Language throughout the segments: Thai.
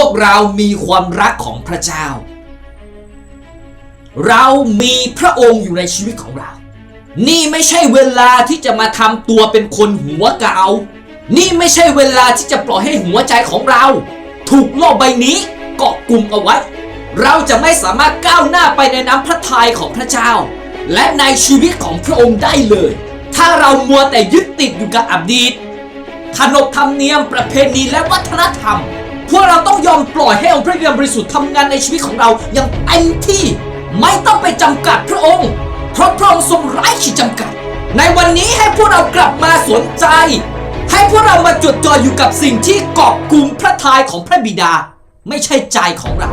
พวกเรามีความรักของพระเจ้า เรามีพระองค์อยู่ในชีวิตของเรา นี่ไม่ใช่เวลาที่จะมาทำตัวเป็นคนหัวเกานี่ไม่ใช่เวลาที่จะปล่อยให้หัวใจของเรา ถูกโลกใบนี้เกาะกลุ่มเอาไว้ เราจะไม่สามารถก้าวหน้าไปในน้ำพระทัยของพระเจ้า และในชีวิตของพระองค์ได้เลย ถ้าเรามัวแต่ยึดติดอยู่กับอดีตขนบธรรมเนียมประเพณีและวัฒนธรรม พวกเราต้องยอมปล่อยให้องค์พระเดชบริสุทธิ์ทำงานในชีวิตของเราอย่างเต็มที่ ไม่ต้องไปจำกัดพระองค์ เพราะพระองค์ทรงไร้ขีดจำกัด ในวันนี้ให้พวกเรากลับมาสนใจ ให้พวกเรามาจดจ่ออยู่กับสิ่งที่เกาะกลุ่มพระทัยของพระบิดา ไม่ใช่ใจของเรา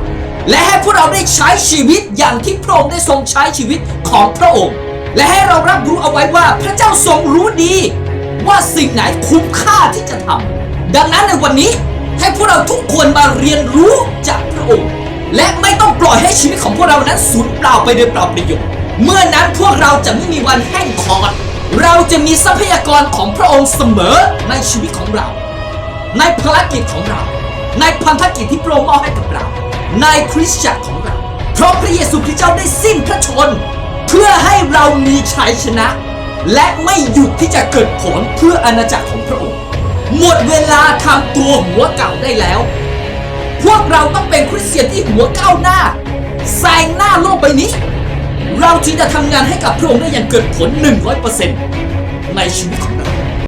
และให้พวกเราได้ใช้ชีวิตอย่างที่พระองค์ได้ทรงใช้ชีวิตของพระองค์ และให้เรารับรู้เอาไว้ว่าพระเจ้าทรงรู้ดี ว่าสิ่งไหนคุ้มค่าที่จะทำดังนั้นในวันนี้ ให้พวกเราทุกคนมาเรียนรู้จากพระองค์ และไม่ต้องปล่อยให้ชีวิตของพวกเรานั้นสูญเปล่าไปโดยเปล่าประโยชน์ เมื่อนั้นพวกเราจะไม่มีวันแห้งคอด เราจะมีทรัพยากรของพระองค์เสมอในชีวิตของเรา ในภารกิจของเรา ในพันธกิจที่พระองค์มอบให้กับเรา ในคริสตจักรของเรา เพราะพระเยซูคริสต์เจ้าได้สิ้นพระชน เพื่อให้เรามีชัยชนะ และไม่หยุดที่จะเกิดผลเพื่ออาณาจักรของพระองค์ หมดเวลาทำตัวหัวเก่าได้แล้ว พวกเราต้องเป็นคริสเตียนที่หัวก้าวหน้าแซงหน้าโลกใบนี้ เราจึงจะทำงานให้กับพระองค์ได้อย่างเกิดผล 100%ในชีวิตของเรา